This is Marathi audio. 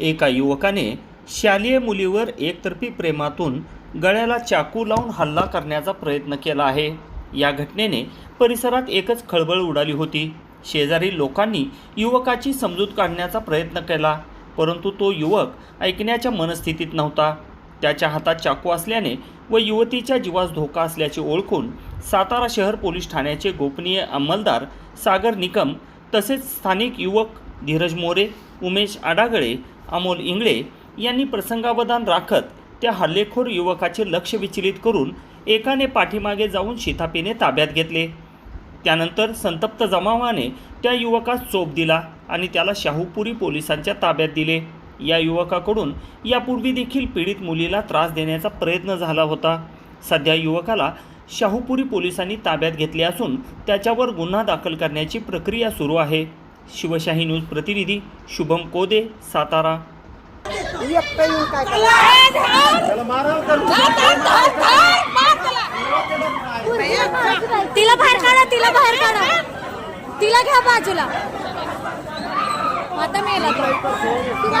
एका युवकाने शालेय मुलीवर एकतर्फी प्रेमातून गळ्याला चाकू लावून हल्ला करण्याचा प्रयत्न केला आहे. या घटनेने परिसरात एकच खळबळ उडाली होती. शेजारी लोकांनी युवकाची समजूत काढण्याचा प्रयत्न केला परंतु तो युवक ऐकण्याच्या मनस्थितीत नव्हता. त्याच्या हातात चाकू असल्याने व युवतीच्या जीवास धोका असल्याचे ओळखून सातारा शहर पोलीस ठाण्याचे गोपनीय अंमलदार सागर निकम तसेच स्थानिक युवक धीरज मोरे उमेश आडागळे अमोल इंगळे यांनी प्रसंगावधान राखत त्या हल्लेखोर युवकाचे लक्ष विचलित करून एकाने पाठीमागे जाऊन शितापीने ताब्यात घेतले. त्यानंतर संतप्त जमावाने त्या युवकास चोप दिला आणि त्याला शाहूपुरी पोलिसांच्या ताब्यात दिले. या युवकाकडून यापूर्वी देखील पीडित मुलीला त्रास देण्याचा प्रयत्न झाला होता. सध्या युवकाला शाहूपुरी पोलिसांनी ताब्यात घेतले असून त्याच्यावर गुन्हा दाखल करण्याची प्रक्रिया सुरू आहे. शिवशाही न्यूज प्रतिनिधी शुभम कोदे सातारा. तिला बाहेर काढा तिला बाहेर काढा. तिला घ्या बाजूला. आता मेला तो. तिला